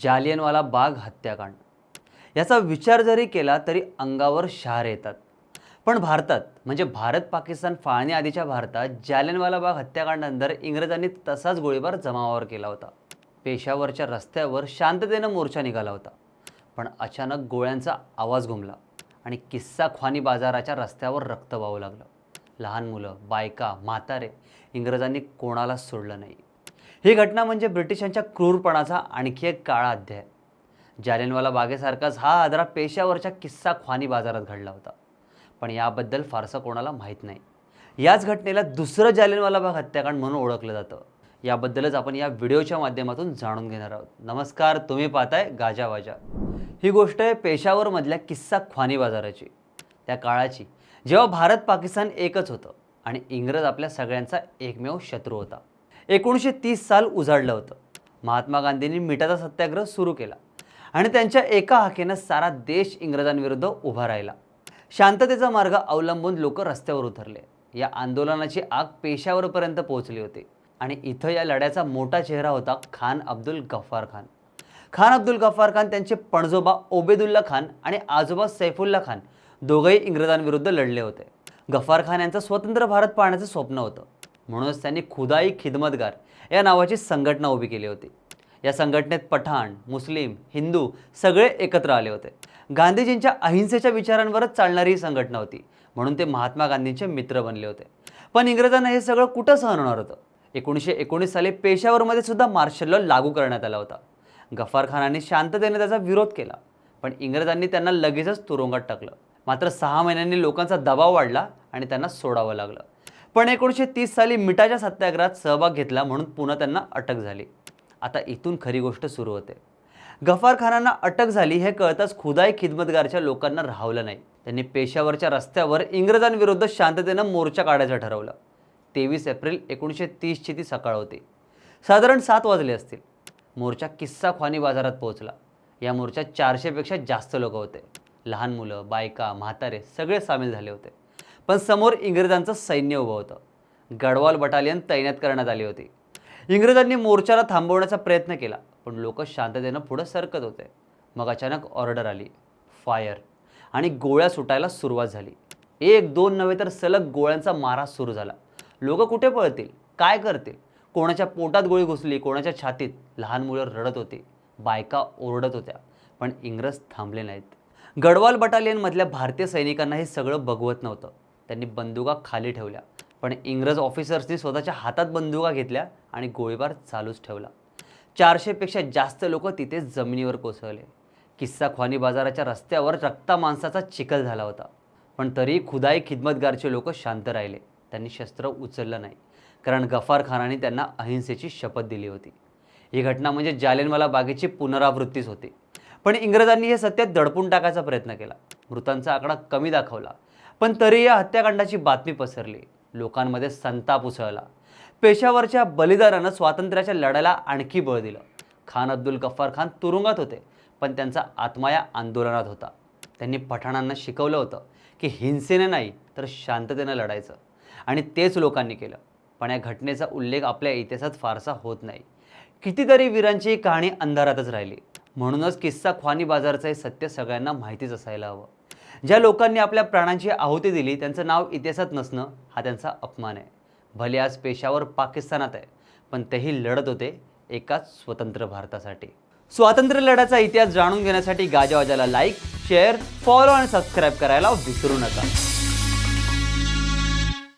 जालियनवाला बाग हत्याकांड. याचा विचार जरी केला तरी अंगावर शहार येतात. पण भारतात म्हणजे भारत पाकिस्तान फाळण्याआधीच्या आधीच्या भारतात जालियनवाला बाग हत्याकांडानंतर इंग्रजांनी तसाच गोळीबार जमावावर केला होता. पेशावरच्या रस्त्यावर शांततेनं मोर्चा निघाला होता. पण अचानक गोळ्यांचा आवाज घुमला आणि किस्सा ख्वानी बाजाराच्या रस्त्यावर रक्त वाहू लागलं. लहान मुलं बायका म्हातारे इंग्रजांनी कोणालाच सोडलं नाही. ही घटना म्हणजे ब्रिटिशांच्या क्रूरपणाचा आणखी एक काळा अध्याय. जालियनवाला बागेसारखाच हा आदरा पेशावरच्या किस्सा ख्वानी बाजारात घडला होता. पण याबद्दल फारसं कोणाला माहीत नाही. याच घटनेला दुसरं जालियनवाला बाग हत्याकांड म्हणून ओळखलं जातं. याबद्दलच आपण या व्हिडिओच्या माध्यमातून जाणून घेणार आहोत. नमस्कार तुम्ही पाहताय गाजावाजा ही गोष्ट आहे पेशावरमधल्या किस्सा ख्वानी बाजाराची. त्या काळाची जेव्हा भारत पाकिस्तान एकच होतं आणि इंग्रज आपल्या सगळ्यांचा एकमेव शत्रू होता. एकोणीसशे तीस साल उजाडलं होतं. महात्मा गांधींनी मिठाचा सत्याग्रह सुरू केला आणि त्यांच्या एका हाकेनं सारा देश इंग्रजांविरुद्ध उभा राहिला. शांततेचा मार्ग अवलंबून लोक रस्त्यावर उतरले. या आंदोलनाची आग पेशावरपर्यंत पोहोचली होती आणि इथं या लढ्याचा मोठा चेहरा होता खान अब्दुल गफ्फार खान. खान अब्दुल गफ्फार खान त्यांचे पणजोबा ओबेदुल्ला खान आणि आजोबा सैफुल्ला खान दोघंही इंग्रजांविरुद्ध लढले होते. गफ्फार खान यांचं स्वतंत्र भारत पाहण्याचं स्वप्न होतं. म्हणूनच त्यांनी खुदाई खिदमतगार या नावाची संघटना उभी केली होती. या संघटनेत पठाण मुस्लिम हिंदू सगळे एकत्र आले होते. गांधीजींच्या अहिंसेच्या विचारांवरच चालणारी ही संघटना होती. म्हणून ते महात्मा गांधींचे मित्र बनले होते. पण इंग्रजांना हे सगळं कुठं सहन होणार होतं? एकोणीसशे एकोणीस साली पेशावरमध्ये सुद्धा मार्शल लॉ लागू करण्यात आला होता. गफार खानाने शांततेने त्याचा विरोध केला. पण इंग्रजांनी त्यांना लगेचच तुरुंगात टाकलं. मात्र सहा महिन्यांनी लोकांचा दबाव वाढला आणि त्यांना सोडावं लागलं. पण एकोणीसशे तीस साली मिठाच्या सत्याग्रहात सहभाग घेतला म्हणून पुन्हा त्यांना अटक झाली. आता इथून खरी गोष्ट सुरू होते. गफार खानांना अटक झाली हे कळताच खुदाई खिदमतगारच्या लोकांना राहवलं नाही. त्यांनी पेशावरच्या रस्त्यावर इंग्रजांविरुद्ध शांततेनं मोर्चा काढायचं ठरवलं. तेवीस एप्रिल एकोणीसशे तीसची ती सकाळ होती. साधारण सात वाजले असतील. मोर्चा किस्सा ख्वानी बाजारात पोहोचला. या मोर्चात चारशेपेक्षा जास्त लोक होते. लहान मुलं बायका म्हातारे सगळे सामील झाले होते. पण समोर इंग्रजांचं सैन्य उभं होतं. गडवाल बटालियन तैनात करण्यात आली होती. इंग्रजांनी मोर्चाला थांबवण्याचा प्रयत्न केला पण लोक शांततेनं पुढं सरकत होते. मग अचानक ऑर्डर आली फायर आणि गोळ्या सुटायला सुरुवात झाली. एक दोन नव्हे तर सलग गोळ्यांचा मारा सुरू झाला. लोक कुठे पळतील? काय करतील? कोणाच्या पोटात गोळी घुसली कोणाच्या छातीत? लहान मुलं रडत होती बायका ओरडत होत्या पण इंग्रज थांबले नाहीत. गडवाल बटालियनमधल्या भारतीय सैनिकांना हे सगळं बघवत नव्हतं. त्यांनी बंदुका खाली ठेवल्या. पण इंग्रज ऑफिसर्सनी स्वतःच्या हातात बंदुका घेतल्या आणि गोळीबार चालूच ठेवला. चारशेपेक्षा जास्त लोक तिथे जमिनीवर कोसळले. किस्सा ख्वानी बाजाराच्या रस्त्यावर रक्ता माणसाचा चिखल झाला होता. पण तरी खुदाई खिदमतगारचे लोक शांत राहिले. त्यांनी शस्त्र उचललं नाही. कारण गफार खानाने त्यांना अहिंसेची शपथ दिली होती. ही घटना म्हणजे जालियनवाला बागेची पुनरावृत्तीच होती. पण इंग्रजांनी हे सत्य दडपून टाकायचा प्रयत्न केला. मृतांचा आकडा कमी दाखवला. पण तरी या हत्याकांडाची बातमी पसरली. लोकांमध्ये संताप उसळला. पेशावरच्या बलिदानानं स्वातंत्र्याच्या लढ्याला आणखी बळ दिलं. खान अब्दुल गफ्फार खान तुरुंगात होते पण त्यांचा आत्मा या आंदोलनात होता. त्यांनी पठाणांना शिकवलं होतं की हिंसेने नाही तर शांततेनं लढायचं. आणि तेच लोकांनी केलं. पण या घटनेचा उल्लेख आपल्या इतिहासात फारसा होत नाही. कितीतरी वीरांची ही कहाणी अंधारातच राहिली. म्हणूनच किस्सा ख्वानी बाजारचं हे सत्य सगळ्यांना माहितीच असायला हवं. ज्या लोकांनी आपल्या प्राणांची आहुती दिली त्यांचं नाव इतिहासात नसणं हा त्यांचा अपमान आहे. भले आज पेशावर पाकिस्तानात आहे पण तेही लढत होते एकाच स्वतंत्र भारतासाठी. स्वातंत्र्य लढ्याचा इतिहास जाणून घेण्यासाठी गाजावाजाला लाईक शेअर फॉलो आणि सबस्क्राईब करायला विसरू नका.